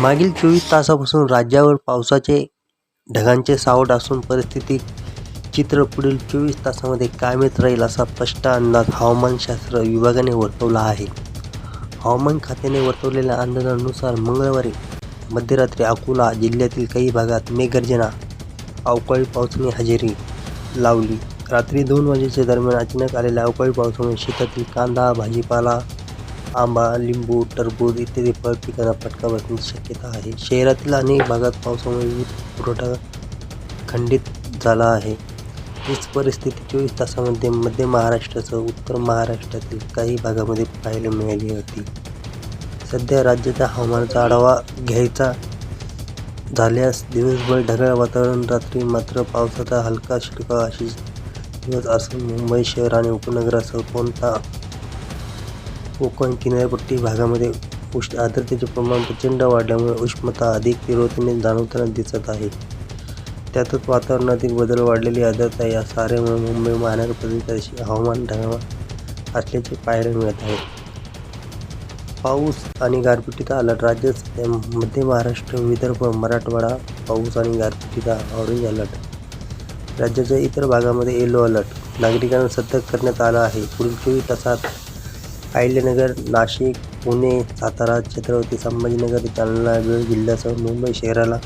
मागील चोवीस तासापासून राज्यावर पावसाचे ढगांचे सावट असून परिस्थिती चित्र पुढील चोवीस तासामध्ये कायमच राहील असा स्पष्ट अंदाज हवामानशास्त्र विभागाने वर्तवला आहे. हवामान खात्याने वर्तवलेल्या अंदाजानुसार मंगळवारी मध्यरात्री अकोला जिल्ह्यातील काही भागात मेघगर्जना अवकाळी पावसाने हजेरी लावली. रात्री दोन वाजेच्या दरम्यान अचानक आलेल्या अवकाळी पावसामुळे शेतातील कांदा भाजीपाला आंबा लिंबू टरबूज इत्यादी फळ पिकांना फटका बसण्याची शक्यता आहे. शहरातील अनेक भागात पावसामुळे वीज पुरवठा खंडित झाला आहे. हीच परिस्थिती चोवीस तासामध्ये मध्य महाराष्ट्रासह उत्तर महाराष्ट्रातील काही भागामध्ये पाहायला मिळाली होती. सध्या राज्याच्या हवामानाचा आढावा घ्यायचा झाल्यास दिवसभर ढगाळ वातावरण रात्री मात्र पावसाचा हलका शिडका अशी दिवस असून मुंबई शहर आणि उपनगरासह कोणता कोकण किनारपट्टी भागामध्ये उष्ण आर्द्रतेचे प्रमाण प्रचंड वाढल्यामुळे उष्णता अधिक तीव्रतेने जाणवताना दिसत आहे. त्यातच वातावरणातील बदल वाढलेली आर्द्रता या साऱ्यामुळे मुंबई महानगर प्रदेशाशी हवामान ढगाळ असल्याचे पाहायला मिळत आहे. पाऊस आणि गारपिटीचा अलर्ट राज्यात सध्या मध्य महाराष्ट्र विदर्भ मराठवाडा पाऊस आणि गारपिटीचा ऑरेंज अलर्ट राज्याच्या इतर भागामध्ये येलो अलर्ट नागरिकांना सतर्क करण्यात आलं आहे. पुढील चोवीस तासात अहिल्यानगर नाशिक पुणे सातारा छत्रपती संभाजीनगर जालना बीड जिल्ह्यासह मुंबई शहराला